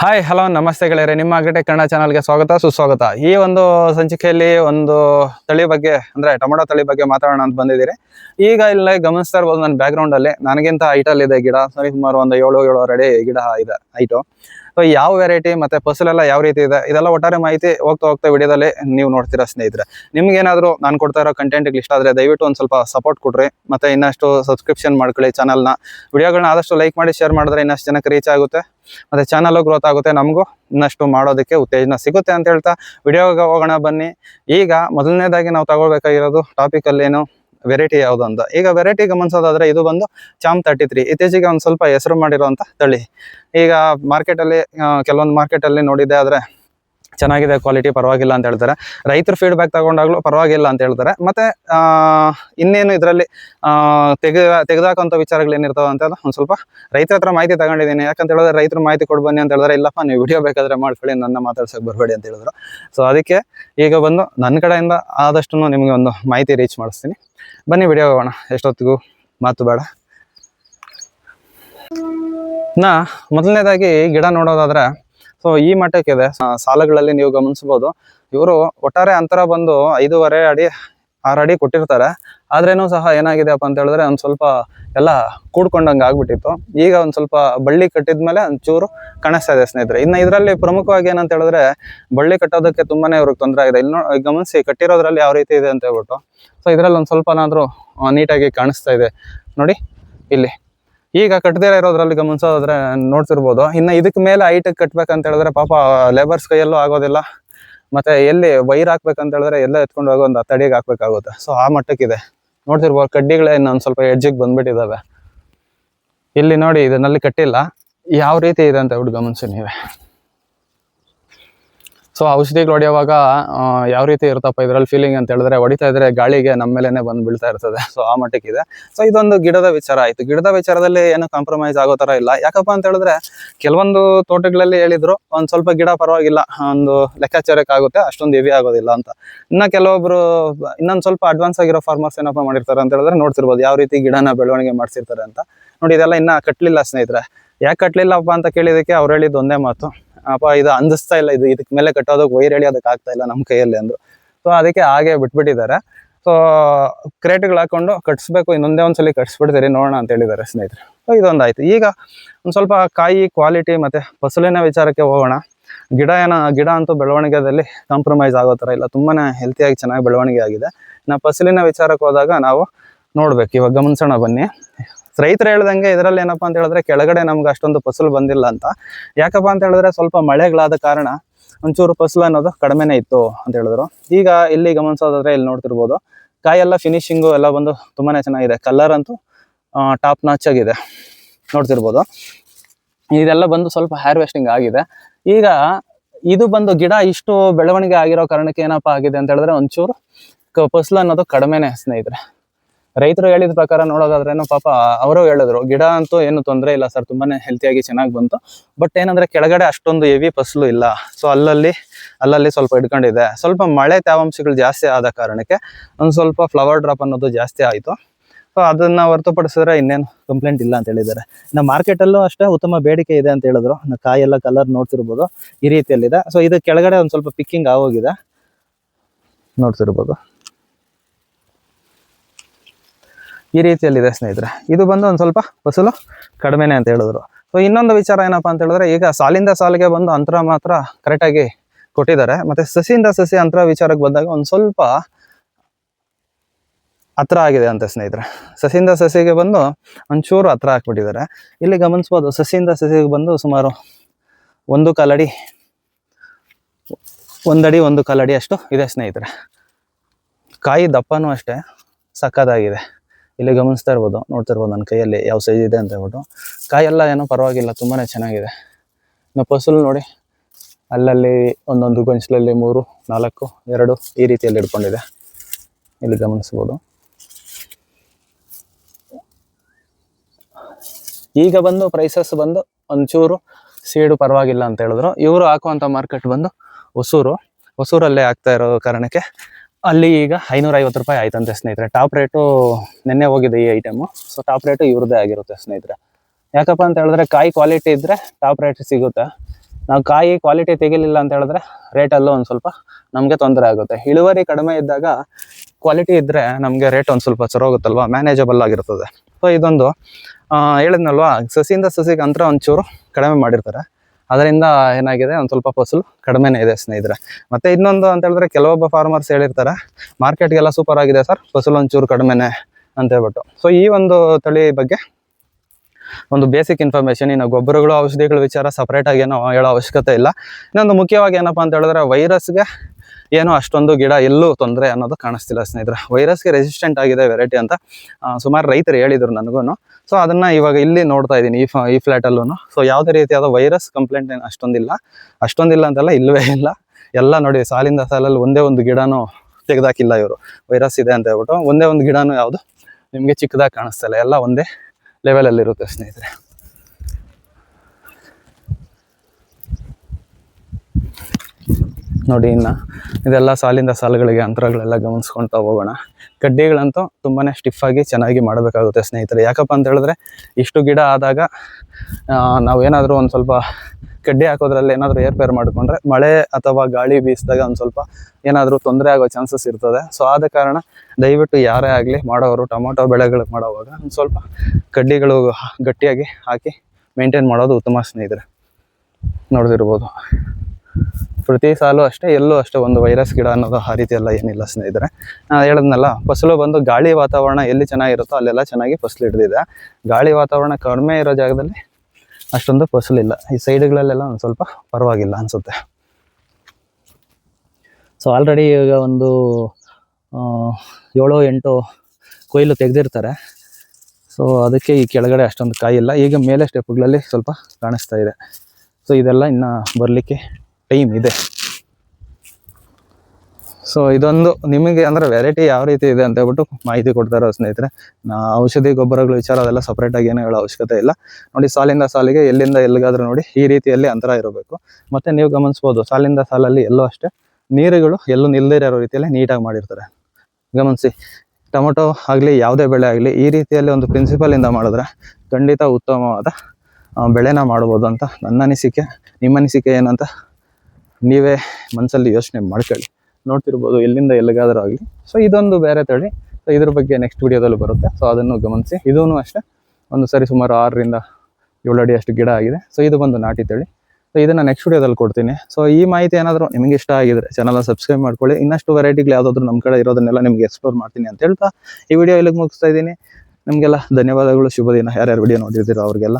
Hi hello ನಮಸ್ತೆ ಗೆಳೆಯರೆ. ನಿಮ್ಮ ಅಗ್ರಿಟೆಕ್ ಕನ್ನಡ ಚಾನಲ್ಗೆ ಸ್ವಾಗತ, ಸುಸ್ವಾಗತ. ಈ ಒಂದು ಸಂಚಿಕೆಯಲ್ಲಿ ಒಂದು ತಳಿ ಬಗ್ಗೆ, ಅಂದ್ರೆ ಟೊಮೊಟೊ ತಳಿ ಬಗ್ಗೆ ಮಾತಾಡೋಣ ಅಂತ ಬಂದಿದ್ದೀರಿ. ಈಗ ಇಲ್ಲ ಗಮನಿಸ್ತಾ ಇರ್ಬೋದು ನನ್ನ ಬ್ಯಾಕ್ಗ್ರೌಂಡ್ ಅಲ್ಲಿ. ನನಗಿಂತ ಹೈಟಲ್ಲಿ ಇದೆ ಗಿಡ. ಸರಿ, ಸುಮಾರು ಒಂದು ಏಳು ಏಳು ಅಡಿ ಗಿಡ ಇದೆ ಹೈಟು ಸೊ ಯಾವ ವೆರೈಟಿ ಮತ್ತೆ ಫಸಲೆಲ್ಲ ಯಾವ ರೀತಿ ಇದೆ, ಇದೆಲ್ಲ ಒಟ್ಟಾರೆ ಮಾಹಿತಿ ಹೋಗ್ತಾ ಹೋಗ್ತಾ ವಿಡಿಯೋದಲ್ಲಿ ನೀವು ನೋಡ್ತೀರಾ ಸ್ನೇಹಿತರೆ. ನಿಮ್ಗೆ ಏನಾದ್ರು ನಾನು ಕೊಡ್ತಾ ಇರೋ ಕಂಟೆಂಟ್ ಇಷ್ಟ ಆದ್ರೆ ದಯವಿಟ್ಟು ಒಂದು ಸ್ವಲ್ಪ ಸಪೋರ್ಟ್ ಕೊಡ್ರಿ, ಮತ್ತೆ ಇನ್ನಷ್ಟು ಸಬ್ಸ್ಕ್ರಿಪ್ಷನ್ ಮಾಡ್ಕೊಳ್ಳಿ ಚಾನಲ್ನ ವಿಡಿಯೋಗಳನ್ನ ಆದಷ್ಟು ಲೈಕ್ ಮಾಡಿ ಶೇರ್ ಮಾಡಿದ್ರೆ ಇನ್ನಷ್ಟು ಜನಕ್ಕೆ ರೀಚ್ ಆಗುತ್ತೆ, ಮತ್ತೆ ಚಾನಲ್ ಗ್ರೋತ್ ಆಗುತ್ತೆ, ನಮಗೂ ಇನ್ನಷ್ಟು ಮಾಡೋದಕ್ಕೆ ಉತ್ತೇಜನ ಸಿಗುತ್ತೆ ಅಂತ ಹೇಳ್ತಾ ವಿಡಿಯೋಗೆ ಹೋಗೋಣ ಬನ್ನಿ. ಈಗ ಮೊದಲನೇದಾಗಿ ನಾವು ತಗೊಳ್ಬೇಕಾಗಿರೋದು ಟಾಪಿಕ್ ಏನು? ವೆರೈಟಿ ಯಾವುದು ಅಂತ. ಈಗ ವೆರೈಟಿ ಗಮನಿಸೋದಾದ್ರೆ ಇದು ಬಂದು ಚಾಮ್ ತರ್ಟಿ ತ್ರೀ ಇತ್ತೀಚೆಗೆ ಒಂದು ಸ್ವಲ್ಪ ಹೆಸರು ಮಾಡಿರುವಂಥ ತಳಿ. ಈಗ ಮಾರ್ಕೆಟಲ್ಲಿ ಕೆಲವೊಂದು ಮಾರ್ಕೆಟಲ್ಲಿ ನೋಡಿದ್ದೆ ಆದ್ರೆ ಚೆನ್ನಾಗಿದೆ ಕ್ವಾಲಿಟಿ ಪರವಾಗಿಲ್ಲ ಅಂತ ಹೇಳ್ತಾರೆ. ರೈತರ ಫೀಡ್ಬ್ಯಾಕ್ ತಗೊಂಡಾಗ್ಲೂ ಪರವಾಗಿಲ್ಲ ಅಂತ ಹೇಳ್ತಾರೆ. ಮತ್ತೆ ಇನ್ನೇನು ಇದರಲ್ಲಿ ತೆಗೆ ತೆಗೆದಾಕುವಂಥ ವಿಚಾರಗಳು ಏನಿರ್ತಾವೆ ಅಂತ ಒಂದು ಸ್ವಲ್ಪ ರೈತರ ಹತ್ರ ಮಾಹಿತಿ ತಗೊಂಡಿದ್ದೀನಿ. ಯಾಕಂತ ಹೇಳಿದ್ರೆ ರೈತರು ಮಾಹಿತಿ ಕೊಡ್ ಬನ್ನಿ ಅಂತ ಹೇಳಿದ್ರೆ, ಇಲ್ಲಪ್ಪ, ನೀವು ವಿಡಿಯೋ ಬೇಕಾದ್ರೆ ಮಾಡ್ಕೊಳ್ಳಿ, ನನ್ನ ಮಾತಾಡ್ಸೋಕೆ ಬರಬೇಡಿ ಅಂತ ಹೇಳಿದ್ರು. ಸೊ ಅದಕ್ಕೆ ಈಗ ಬಂದು ನನ್ನ ಕಡೆಯಿಂದ ಆದಷ್ಟು ನಿಮಗೆ ಒಂದು ಮಾಹಿತಿ ರೀಚ್ ಮಾಡಿಸ್ತೀನಿ. ಬನ್ನಿ ವಿಡಿಯೋ ಹೋಗೋಣ. ಎಷ್ಟೊತ್ತಿಗೂ ಮಾತು ಬೇಡ. ನಾ ಮೊದಲನೇದಾಗಿ ಗಿಡ ನೋಡೋದಾದ್ರೆ ಸೊ ಈ ಮಟ್ಟಕ್ಕಿದೆ. ಸಾಲಗಳಲ್ಲಿ ನೀವು ಗಮನಿಸಬಹುದು. ಇವರು ಒಟ್ಟಾರೆ ಅಂತರ ಬಂದು ಐದೂವರೆ ಅಡಿ ಆರು ಅಡಿ ಕೊಟ್ಟಿರ್ತಾರೆ. ಆದ್ರೇನು ಸಹ ಏನಾಗಿದೆಯಪ್ಪ ಅಂತ ಹೇಳಿದ್ರೆ ಒಂದ್ ಸ್ವಲ್ಪ ಎಲ್ಲ ಕೂಡ್ಕೊಂಡಂಗೆ ಆಗ್ಬಿಟ್ಟಿತ್ತು. ಈಗ ಒಂದ್ ಸ್ವಲ್ಪ ಬಳ್ಳಿ ಕಟ್ಟಿದ್ಮೇಲೆ ಒಂಚೂರು ಕಾಣಿಸ್ತಾ ಇದೆ ಸ್ನೇಹಿತರೆ. ಇನ್ನು ಇದರಲ್ಲಿ ಪ್ರಮುಖವಾಗಿ ಏನಂತ ಹೇಳಿದ್ರೆ ಬಳ್ಳಿ ಕಟ್ಟೋದಕ್ಕೆ ತುಂಬಾನೇ ಇವ್ರಿಗೆ ತೊಂದರೆ ಆಗಿದೆ. ಇಲ್ಲಿ ನೋಡಿ ಗಮನಿಸಿ ಕಟ್ಟಿರೋದ್ರಲ್ಲಿ ಯಾವ ರೀತಿ ಇದೆ ಅಂತ ಹೇಳ್ಬಿಟ್ಟು. ಸೊ ಇದರಲ್ಲಿ ಒಂದ್ ಸ್ವಲ್ಪನಾದರೂ ನೀಟಾಗಿ ಕಾಣಿಸ್ತಾ ಇದೆ. ನೋಡಿ, ಇಲ್ಲಿ. ಈಗ ಕಟ್ಟದೇ ಇರೋದ್ರಲ್ಲಿ ಗಮನಿಸೋದಾದ್ರೆ ನೋಡ್ತಿರ್ಬೋದು. ಇನ್ನು ಇದಕ್ಕೆ ಮೇಲೆ ಹೈಟ್ ಕಟ್ಬೇಕಂತ ಹೇಳಿದ್ರೆ ಪಾಪ ಲೇಬರ್ಸ್ ಕೈಯಲ್ಲೂ ಆಗೋದಿಲ್ಲ. ಮತ್ತೆ ಎಲ್ಲಿ ವೈರ್ ಹಾಕ್ಬೇಕಂತ ಹೇಳಿದ್ರೆ ಎಲ್ಲ ಎತ್ಕೊಂಡು ಹೋಗಿ ಒಂದು ಹತ್ತಡಿಗೆ ಹಾಕ್ಬೇಕಾಗುತ್ತೆ. ಸೊ ಆ ಮಟ್ಟಕ್ಕಿದೆ. ನೋಡ್ತಿರ್ಬೋದು, ಕಡ್ಡಿಗಳೇ ಇನ್ನೊಂದು ಸ್ವಲ್ಪ ಎಡ್ಜಿಗೆ ಬಂದ್ಬಿಟ್ಟಿದ್ದಾವೆ ಇಲ್ಲಿ ನೋಡಿ, ಇದನ್ನಲ್ಲಿ ಕಟ್ಟಿಲ್ಲ. ಯಾವ ರೀತಿ ಇದೆ ಅಂತ ಗಮನಿಸಿ ನೀವೇ. ಸೊ ಔಷಧಿಗಳು ಹೊಡೆಯುವಾಗ ಯಾವ ರೀತಿ ಇರುತ್ತಪ್ಪ ಇದ್ರಲ್ಲಿ ಫೀಲಿಂಗ್ ಅಂತ ಹೇಳಿದ್ರೆ ಹೊಡಿತಾ ಇದ್ರೆ ಗಾಳಿಗೆ ನಮ್ಮ ಮೇಲೆನೆ ಬಂದು ಬೀಳ್ತಾ ಇರ್ತದೆ. ಸೊ ಆ ಮಟ್ಟಕ್ಕಿದೆ ಸೊ ಇದೊಂದು ಗಿಡದ ವಿಚಾರ ಆಯ್ತು. ಗಿಡದ ವಿಚಾರದಲ್ಲಿ ಏನು ಕಾಂಪ್ರಮೈಸ್ ಆಗೋ ತರ ಇಲ್ಲ. ಯಾಕಪ್ಪ ಅಂತ ಹೇಳಿದ್ರೆ ಕೆಲವೊಂದು ತೋಟಗಳಲ್ಲಿ ಹೇಳಿದ್ರು, ಒಂದ್ ಸ್ವಲ್ಪ ಗಿಡ ಪರವಾಗಿಲ್ಲ, ಒಂದು ಲೆಕ್ಕಾಚಾರಕ್ಕೆ ಆಗುತ್ತೆ, ಅಷ್ಟೊಂದು ಹೆವಿ ಆಗೋದಿಲ್ಲ ಅಂತ. ಇನ್ನ ಕೆಲವೊಬ್ರು, ಇನ್ನೊಂದ್ ಸ್ವಲ್ಪ ಅಡ್ವಾನ್ಸ್ ಆಗಿರೋ ಫಾರ್ಮರ್ಸ್ ಏನಪ್ಪ ಮಾಡಿರ್ತಾರೆ ಅಂತ ಹೇಳಿದ್ರೆ ನೋಡ್ತಿರ್ಬೋದು ಯಾವ ರೀತಿ ಗಿಡನ ಬೆಳವಣಿಗೆ ಮಾಡ್ಸಿರ್ತಾರೆ ಅಂತ. ನೋಡಿ, ಇದೆಲ್ಲ ಇನ್ನ ಕಟ್ಲಿಲ್ಲ ಸ್ನೇಹಿತರೆ. ಯಾಕೆ ಕಟ್ಲಿಲ್ಲಪ್ಪ ಅಂತ ಕೇಳಿದಕ್ಕೆ ಅವ್ರು ಹೇಳಿದ್ದು ಒಂದೇ ಮಾತು. ಅಪ್ಪ, ಇದು ಅಂದಿಸ್ತಾ ಇಲ್ಲ, ಇದು ಇದಕ್ಕೆ ಮೇಲೆ ಕಟ್ಟೋದಕ್ಕೆ ವೈರ್ ಅದಕ್ಕೆ ಆಗ್ತಾ ಇಲ್ಲ ನಮ್ಮ ಕೈಯಲ್ಲಿ ಅಂದ್ರು. ಸೊ ಅದಕ್ಕೆ ಹಾಗೆ ಬಿಟ್ಬಿಟ್ಟಿದ್ದಾರೆ. ಸೊ ಕ್ರೇಟ್ಗಳು ಹಾಕೊಂಡು ಕಟ್ಸ್ಬೇಕು, ಇನ್ನೊಂದೇ ಒಂದ್ಸಲಿ ಕಟ್ಸ್ಬಿಡ್ತೀರಿ, ನೋಡೋಣ ಅಂತ ಹೇಳಿದ್ದಾರೆ ಸ್ನೇಹಿತರೆ. ಸೊ ಇದೊಂದಾಯ್ತು. ಈಗ ಒಂದು ಸ್ವಲ್ಪ ಕಾಯಿ ಕ್ವಾಲಿಟಿ ಮತ್ತೆ ಫಸಲಿನ ವಿಚಾರಕ್ಕೆ ಹೋಗೋಣ. ಗಿಡ ಏನ, ಗಿಡ ಅಂತೂ ಬೆಳವಣಿಗೆದಲ್ಲಿ ಕಾಂಪ್ರಮೈಸ್ ಆಗೋ ಥರ ಇಲ್ಲ. ತುಂಬಾನೇ ಹೆಲ್ತಿಯಾಗಿ ಚೆನ್ನಾಗಿ ಬೆಳವಣಿಗೆ ಆಗಿದೆ. ನಾ ಫಸಲಿನ ವಿಚಾರಕ್ಕೆ ಹೋದಾಗ ನಾವು ನೋಡ್ಬೇಕು. ಇವಾಗ ಗಮನಿಸೋಣ ಬನ್ನಿ. ರೈತರು ಹೇಳ್ದಂಗೆ ಇದರಲ್ಲಿ ಏನಪ್ಪಾ ಅಂತ ಹೇಳಿದ್ರೆ ಕೆಳಗಡೆ ನಮ್ಗೆ ಅಷ್ಟೊಂದು ಫಸಲು ಬಂದಿಲ್ಲ ಅಂತ. ಯಾಕಪ್ಪ ಅಂತ ಹೇಳಿದ್ರೆ ಸ್ವಲ್ಪ ಮಳೆಗಳಾದ ಕಾರಣ ಒಂಚೂರು ಫಸಲು ಅನ್ನೋದು ಕಡಿಮೆನೇ ಇತ್ತು ಅಂತ ಹೇಳಿದ್ರು. ಈಗ ಇಲ್ಲಿ ಗಮನಿಸೋದಾದ್ರೆ ಇಲ್ಲಿ ನೋಡ್ತಿರ್ಬೋದು, ಕಾಯೆಲ್ಲ ಫಿನಿಶಿಂಗು ಎಲ್ಲ ಬಂದು ತುಂಬಾನೇ ಚೆನ್ನಾಗಿದೆ. ಕಲರ್ ಅಂತೂ ಟಾಪ್ ನಾಚ್ ಆಗಿದೆ. ನೋಡ್ತಿರ್ಬೋದು. ಇದೆಲ್ಲ ಬಂದು ಸ್ವಲ್ಪ ಹಾರ್ವೆಸ್ಟಿಂಗ್ ಆಗಿದೆ. ಈಗ ಇದು ಬಂದು ಗಿಡ ಇಷ್ಟು ಬೆಳವಣಿಗೆ ಆಗಿರೋ ಕಾರಣಕ್ಕೆ ಏನಪ್ಪಾ ಆಗಿದೆ ಅಂತ ಹೇಳಿದ್ರೆ ಒಂಚೂರು ಫಸಲು ಅನ್ನೋದು ಕಡಿಮೆನೆ ಸ್ನೇಹಿತರೆ. ರೈತರು ಹೇಳಿದ ಪ್ರಕಾರ ನೋಡೋದಾದ್ರೇನು ಪಾಪ ಅವರು ಹೇಳಿದ್ರು, ಗಿಡ ಅಂತೂ ಏನು ತೊಂದರೆ ಇಲ್ಲ ಸರ್, ತುಂಬಾನೇ ಹೆಲ್ತಿಯಾಗಿ ಚೆನ್ನಾಗಿ ಬಂತು. ಬಟ್ ಏನಂದ್ರೆ ಕೆಳಗಡೆ ಅಷ್ಟೊಂದು ಹೆವಿ ಫಸಲು ಇಲ್ಲ. ಸೊ ಅಲ್ಲಲ್ಲಿ ಅಲ್ಲಲ್ಲಿ ಸ್ವಲ್ಪ ಇಟ್ಕೊಂಡಿದೆ ಸ್ವಲ್ಪ ಮಳೆ ತೇವಾಂಶಗಳು ಜಾಸ್ತಿ ಆದ ಕಾರಣಕ್ಕೆ ಒಂದು ಸ್ವಲ್ಪ ಫ್ಲವರ್ ಡ್ರಾಪ್ ಅನ್ನೋದು ಜಾಸ್ತಿ ಆಯಿತು. ಸೊ ಅದನ್ನ ಹೊರತುಪಡಿಸಿದ್ರೆ ಇನ್ನೇನು ಕಂಪ್ಲೇಂಟ್ ಇಲ್ಲ ಅಂತ ಹೇಳಿದ್ದಾರೆ. ನಮ್ಮ ಮಾರ್ಕೆಟಲ್ಲೂ ಅಷ್ಟೇ ಉತ್ತಮ ಬೇಡಿಕೆ ಇದೆ ಅಂತ ಹೇಳಿದ್ರು. ಕಾಯಿ ಎಲ್ಲ ಕಲರ್ ನೋಡ್ತಿರ್ಬೋದು, ಈ ರೀತಿಯಲ್ಲಿದೆ. ಸೊ ಇದು ಕೆಳಗಡೆ ಒಂದು ಸ್ವಲ್ಪ ಪಿಕ್ಕಿಂಗ್ ಆಗೋಗಿದೆ. ನೋಡ್ತಿರ್ಬೋದು. ಈ ರೀತಿಯಲ್ಲಿದೆ ಸ್ನೇಹಿತರೆ. ಇದು ಬಂದು ಒಂದು ಸ್ವಲ್ಪ ಫಸಲು ಕಡಿಮೆನೆ ಅಂತ ಹೇಳಿದ್ರು. ಸೊ ಇನ್ನೊಂದು ವಿಚಾರ ಏನಪ್ಪ ಅಂತ ಹೇಳಿದ್ರೆ, ಈಗ ಸಾಲಿಂದ ಸಾಲಿಗೆ ಬಂದು ಅಂತರ ಮಾತ್ರ ಕರೆಕ್ಟಾಗಿ ಕೊಟ್ಟಿದ್ದಾರೆ. ಮತ್ತೆ ಸಸಿಯಿಂದ ಸಸಿ ಅಂತರ ವಿಚಾರಕ್ಕೆ ಬಂದಾಗ ಒಂದು ಸ್ವಲ್ಪ ಹತ್ರ ಆಗಿದೆ ಅಂತ ಸ್ನೇಹಿತರೆ. ಸಸಿಯಿಂದ ಸಸಿಗೆ ಬಂದು ಒಂಚೂರು ಹತ್ರ ಹಾಕ್ಬಿಟ್ಟಿದ್ದಾರೆ. ಇಲ್ಲಿ ಗಮನಿಸ್ಬೋದು, ಸಸಿಯಿಂದ ಸಸಿಗೆ ಬಂದು ಸುಮಾರು ಒಂದು ಕಾಲಡಿ, ಒಂದಡಿ, ಒಂದು ಕಾಲಡಿ ಅಷ್ಟು ಇದೆ ಸ್ನೇಹಿತರೆ. ಕಾಯಿ ದಪ್ಪನೂ ಅಷ್ಟೇ ಸಕ್ಕದಾಗಿದೆ ಇಲ್ಲಿ ಗಮನಿಸ್ತಾ ಇರ್ಬೋದು, ನೋಡ್ತಾ ಇರ್ಬೋದು ನನ್ನ ಕೈಯಲ್ಲಿ ಯಾವ ಸೈಜ್ ಇದೆ ಅಂತ ಹೇಳ್ಬಿಟ್ಟು. ಕಾಯೆಲ್ಲ ಏನೋ ಪರವಾಗಿಲ್ಲ ತುಂಬಾ ಚೆನ್ನಾಗಿದೆ. ಇನ್ನು ಫಸಲು ನೋಡಿ, ಅಲ್ಲಲ್ಲಿ ಒಂದೊಂದು ಗೊಂಚಲಲ್ಲಿ ಮೂರು, ನಾಲ್ಕು, ಎರಡು ಈ ರೀತಿಯಲ್ಲಿ ಇಟ್ಕೊಂಡಿದೆ ಇಲ್ಲಿ ಗಮನಿಸ್ಬೋದು. ಈಗ ಬಂದು ಪ್ರೈಸಸ್ ಬಂದು ಒಂಚೂರು ಸೀಡು ಪರವಾಗಿಲ್ಲ ಅಂತ ಹೇಳಿದ್ರು. ಇವರು ಹಾಕುವಂಥ ಮಾರ್ಕೆಟ್ ಬಂದು ಹೊಸೂರು. ಹೊಸೂರಲ್ಲೇ ಆಗ್ತಾ ಇರೋ ಕಾರಣಕ್ಕೆ ಅಲ್ಲಿ ಈಗ ಐನೂರ ಐವತ್ತು ರೂಪಾಯಿ ಆಯ್ತಂತೆ ಸ್ನೇಹಿತರೆ. ಟಾಪ್ ರೇಟು ನಿನ್ನೆ ಹೋಗಿದೆ ಈ ಐಟಮು ಸೊ ಟಾಪ್ ರೇಟು ಇವ್ರದ್ದೇ ಆಗಿರುತ್ತೆ ಸ್ನೇಹಿತರೆ. ಯಾಕಪ್ಪ ಅಂತ ಹೇಳಿದ್ರೆ ಕಾಯಿ ಕ್ವಾಲಿಟಿ ಇದ್ರೆ ಟಾಪ್ ರೇಟ್ ಸಿಗುತ್ತೆ. ನಾವು ಕಾಯಿ ಕ್ವಾಲಿಟಿ ತೆಗಿಲಿಲ್ಲ ಅಂತ ಹೇಳಿದ್ರೆ ರೇಟಲ್ಲೂ ಒಂದು ಸ್ವಲ್ಪ ನಮಗೆ ತೊಂದರೆ ಆಗುತ್ತೆ. ಇಳುವರಿ ಕಡಿಮೆ ಇದ್ದಾಗ ಕ್ವಾಲಿಟಿ ಇದ್ದರೆ ನಮಗೆ ರೇಟ್ ಒಂದು ಸ್ವಲ್ಪ ಸರೋಗುತ್ತಲ್ವಾ ಮ್ಯಾನೇಜಬಲ್ ಆಗಿರ್ತದೆ. ಸೊ ಇದೊಂದು ಹೇಳಿದ್ನಲ್ವಾ? ಸಸಿಯಿಂದ ಸಸಿಗೆ ಅಂತರ ಒಂಚೂರು ಕಡಿಮೆ ಮಾಡಿರ್ತಾರೆ. ಅದರಿಂದ ಏನಾಗಿದೆ? ಒಂದು ಸ್ವಲ್ಪ ಫಸಲು ಕಡಿಮೆನೇ ಇದೆ ಸ್ನೇಹಿತರೆ. ಮತ್ತೆ ಇನ್ನೊಂದು ಅಂತ ಹೇಳಿದ್ರೆ ಕೆಲವೊಬ್ಬ ಫಾರ್ಮರ್ಸ್ ಹೇಳಿರ್ತಾರೆ ಮಾರ್ಕೆಟ್ಗೆಲ್ಲ ಸೂಪರ್ ಆಗಿದೆ ಸರ್ ಫಸಲು ಒಂಚೂರು ಕಡಿಮೆನೆ ಅಂತ ಹೇಳ್ಬಿಟ್ಟು. ಸೊ ಈ ಒಂದು ತಳಿ ಬಗ್ಗೆ ಒಂದು ಬೇಸಿಕ್ ಇನ್ಫಾರ್ಮೇಶನ್ ಇನ್ನು ಗೊಬ್ಬರಗಳು, ಔಷಧಿಗಳ ವಿಚಾರ ಸಪ್ರೇಟಾಗಿ ಏನೋ ಹೇಳೋ ಅವಶ್ಯಕತೆ ಇಲ್ಲ. ಇನ್ನೊಂದು ಮುಖ್ಯವಾಗಿ ಏನಪ್ಪಾ ಅಂತ ಹೇಳಿದ್ರೆ ವೈರಸ್ಗೆ ಏನೋ ಅಷ್ಟೊಂದು ಗಿಡ ಎಲ್ಲೂ ತೊಂದರೆ ಅನ್ನೋದು ಕಾಣಿಸ್ತಿಲ್ಲ ಸ್ನೇಹಿತರೆ. ವೈರಸ್ಗೆ ರೆಸಿಸ್ಟೆಂಟ್ ಆಗಿದೆ ವೆರೈಟಿ ಅಂತ ಸುಮಾರು ರೈತರು ಹೇಳಿದ್ರು ನನಗೂ ಸೊ ಅದನ್ನ ಇವಾಗ ಇಲ್ಲಿ ನೋಡ್ತಾ ಇದ್ದೀನಿ, ಈ ಈ ಫ್ಲ್ಯಾಟಲ್ಲೂ ಸೊ ಯಾವುದೇ ರೀತಿಯಾದ ವೈರಸ್ ಕಂಪ್ಲೇಂಟ್ ಏನು ಅಷ್ಟೊಂದಿಲ್ಲ. ಅಷ್ಟೊಂದಿಲ್ಲ ಅಂತೆಲ್ಲ ಇಲ್ಲವೇ ಇಲ್ಲ. ಎಲ್ಲ ನೋಡಿ, ಸಾಲಿಂದ ಸಾಲಲ್ಲಿ ಒಂದೇ ಒಂದು ಗಿಡನೂ ತೆಗೆದಾಕಿಲ್ಲ ಇವರು. ವೈರಸ್ ಇದೆ ಅಂತ ಹೇಳ್ಬಿಟ್ಟು ಒಂದೇ ಒಂದು ಗಿಡನೂ ಯಾವುದು ನಿಮಗೆ ಚಿಕ್ಕದಾಗಿ ಕಾಣಿಸ್ತಾ ಇಲ್ಲ. ಎಲ್ಲ ಒಂದೇ ಲೆವೆಲಲ್ಲಿರುತ್ತೆ ಸ್ನೇಹಿತರೆ. ನೋಡಿ ಇನ್ನು ಇದೆಲ್ಲ ಸಾಲಿಂದ ಸಾಲುಗಳಿಗೆ ಅಂತರಗಳೆಲ್ಲ ಗಮನಿಸ್ಕೊಳ್ತಾ ಹೋಗೋಣ. ಕಡ್ಡಿಗಳಂತೂ ತುಂಬಾ ಸ್ಟಿಫ್ ಆಗಿ ಚೆನ್ನಾಗಿ ಮಾಡಬೇಕಾಗುತ್ತೆ ಸ್ನೇಹಿತರೆ. ಯಾಕಪ್ಪ ಅಂತ ಹೇಳಿದ್ರೆ ಇಷ್ಟು ಗಿಡ ಆದಾಗ ನಾವು ನಾವೇನಾದರೂ ಒಂದು ಸ್ವಲ್ಪ ಕಡ್ಡಿ ಹಾಕೋದ್ರಲ್ಲಿ ಏನಾದರೂ ಏರ್ಪೇರ್ ಮಾಡಿಕೊಂಡ್ರೆ ಮಳೆ ಅಥವಾ ಗಾಳಿ ಬೀಸಿದಾಗ ಒಂದು ಸ್ವಲ್ಪ ಏನಾದರೂ ತೊಂದರೆ ಆಗೋ ಚಾನ್ಸಸ್ ಇರ್ತದೆ. ಸೊ ಆದ ಕಾರಣ ದಯವಿಟ್ಟು ಯಾರೇ ಆಗಲಿ ಮಾಡೋರು ಟೊಮೊಟೊ ಬೆಳೆಗಳು ಮಾಡೋವಾಗ ಒಂದು ಸ್ವಲ್ಪ ಕಡ್ಡಿಗಳು ಗಟ್ಟಿಯಾಗಿ ಹಾಕಿ ಮೇಂಟೈನ್ ಮಾಡೋದು ಉತ್ತಮ ಸ್ನೇಹಿತರೆ. ನೋಡ್ದಿರ್ಬೋದು. ಪ್ರತಿ ಸಾಲು ಅಷ್ಟೇ, ಎಲ್ಲೂ ಅಷ್ಟೇ ಒಂದು ವೈರಸ್ ಗಿಡ ಅನ್ನೋದು ಆ ರೀತಿ ಎಲ್ಲ ಏನಿಲ್ಲ ಸ್ನೇಹಿತರೆ. ನಾನು ಹೇಳಿದ್ನಲ್ಲ, ಫಸಲು ಬಂದು ಗಾಳಿ ವಾತಾವರಣ ಎಲ್ಲಿ ಚೆನ್ನಾಗಿರುತ್ತೋ ಅಲ್ಲೆಲ್ಲ ಚೆನ್ನಾಗಿ ಫಸಲು ಹಿಡಿದಿದೆ. ಗಾಳಿ ವಾತಾವರಣ ಕಡಿಮೆ ಇರೋ ಜಾಗದಲ್ಲಿ ಅಷ್ಟೊಂದು ಫಸಲಿಲ್ಲ. ಈ ಸೈಡ್ಗಳಲ್ಲೆಲ್ಲ ಒಂದು ಸ್ವಲ್ಪ ಪರವಾಗಿಲ್ಲ ಅನಿಸುತ್ತೆ. ಸೊ ಆಲ್ರೆಡಿ ಈಗ ಒಂದು ಏಳು, ಎಂಟು ಕೊಯ್ಲು ತೆಗೆದಿರ್ತಾರೆ. ಸೊ ಅದಕ್ಕೆ ಈ ಕೆಳಗಡೆ ಅಷ್ಟೊಂದು ಕಾಯಿಲ್ಲ. ಈಗ ಮೇಲೆ ಸ್ಟೆಪ್ಗಳಲ್ಲಿ ಸ್ವಲ್ಪ ಕಾಣಿಸ್ತಾ ಇದೆ. ಸೊ ಇದೆಲ್ಲ ಇನ್ನು ಬರಲಿಕ್ಕೆ ಟೈಮ್ ಇದೆ. ಸೊ ಇದೊಂದು ನಿಮಗೆ ಅಂದರೆ ವೆರೈಟಿ ಯಾವ ರೀತಿ ಇದೆ ಅಂತ ಹೇಳ್ಬಿಟ್ಟು ಮಾಹಿತಿ ಕೊಡ್ತಾರೆ ಸ್ನೇಹಿತರೆ. ಔಷಧಿ ಗೊಬ್ಬರಗಳ ವಿಚಾರ ಅದೆಲ್ಲ ಸಪ್ರೇಟಾಗಿ ಏನು ಹೇಳೋ ಅವಶ್ಯಕತೆ ಇಲ್ಲ. ನೋಡಿ, ಸಾಲಿಂದ ಸಾಲಿಗೆ ಎಲ್ಲಿಂದ ಎಲ್ಲಿಗಾದ್ರೂ ನೋಡಿ ಈ ರೀತಿಯಲ್ಲಿ ಅಂತರ ಇರಬೇಕು. ಮತ್ತು ನೀವು ಗಮನಿಸ್ಬೋದು, ಸಾಲಿಂದ ಸಾಲಲ್ಲಿ ಎಲ್ಲೂ ಅಷ್ಟೇ ನೀರುಗಳು ಎಲ್ಲೂ ನಿಲ್ಲದೇ ಇರೋ ರೀತಿಯಲ್ಲಿ ನೀಟಾಗಿ ಮಾಡಿರ್ತಾರೆ. ಗಮನಿಸಿ, ಟೊಮೊಟೊ ಆಗಲಿ, ಯಾವುದೇ ಬೆಳೆ ಆಗಲಿ ಈ ರೀತಿಯಲ್ಲಿ ಒಂದು ಪ್ರಿನ್ಸಿಪಲಿಂದ ಮಾಡಿದ್ರೆ ಖಂಡಿತ ಉತ್ತಮವಾದ ಬೆಳೆನ ಮಾಡ್ಬೋದು ಅಂತ ನನ್ನ ಅನಿಸಿಕೆ, ನಿಮ್ಮ ಅನಿಸಿಕೆ ಏನಂತ ನೀವೇ ಮನಸ್ಸಲ್ಲಿ ಯೋಚನೆ ಮಾಡ್ಕೊಳ್ಳಿ. ನೋಡ್ತಿರ್ಬೋದು ಎಲ್ಲಿಂದ ಎಲ್ಲಿಗಾದರೂ ಆಗಲಿ. ಸೊ ಇದೊಂದು ಬೇರೆ ತಳಿ. ಸೊ ಇದ್ರ ಬಗ್ಗೆ ನೆಕ್ಸ್ಟ್ ವಿಡಿಯೋದಲ್ಲಿ ಬರುತ್ತೆ. ಸೊ ಅದನ್ನು ಗಮನಿಸಿ. ಇದೂ ಅಷ್ಟೇ. ಒಂದು ಸರಿ ಸುಮಾರು ಆರರಿಂದ ಏಳು ಅಡಿ ಅಷ್ಟು ಗಿಡ ಆಗಿದೆ. ಸೊ ಇದು ಬಂದು ನಾಟಿ ತಳಿ. ಸೊ ಇದನ್ನು ನೆಕ್ಸ್ಟ್ ವಿಡಿಯೋದಲ್ಲಿ ಕೊಡ್ತೀನಿ. ಸೊ ಈ ಮಾಹಿತಿ ಏನಾದರೂ ನಿಮಗೆ ಇಷ್ಟ ಆಗಿದ್ರೆ ಚಾನಲ್ನ ಸಬ್ಸ್ಕ್ರೈಬ್ ಮಾಡ್ಕೊಳ್ಳಿ. ಇನ್ನಷ್ಟು ವೆರೈಟಿಗಳು ಯಾವುದಾದ್ರು ನಮ್ಮ ಕಡೆ ಇರೋದನ್ನೆಲ್ಲ ನಿಮಗೆ ಎಕ್ಸ್ಪ್ಲೋರ್ ಮಾಡ್ತೀನಿ ಅಂತ ಹೇಳ್ತಾ ಈ ವಿಡಿಯೋ ಇಲ್ಲಿಗೆ ಮುಗಿಸ್ತಾ ಇದ್ದೀನಿ. ನಿಮಗೆಲ್ಲ ಧನ್ಯವಾದಗಳು. ಶುಭ ದಿನ. ಯಾರ್ಯಾರು ವಿಡಿಯೋ ನೋಡಿರ್ತೀರೋ ಅವ್ರಿಗೆಲ್ಲ.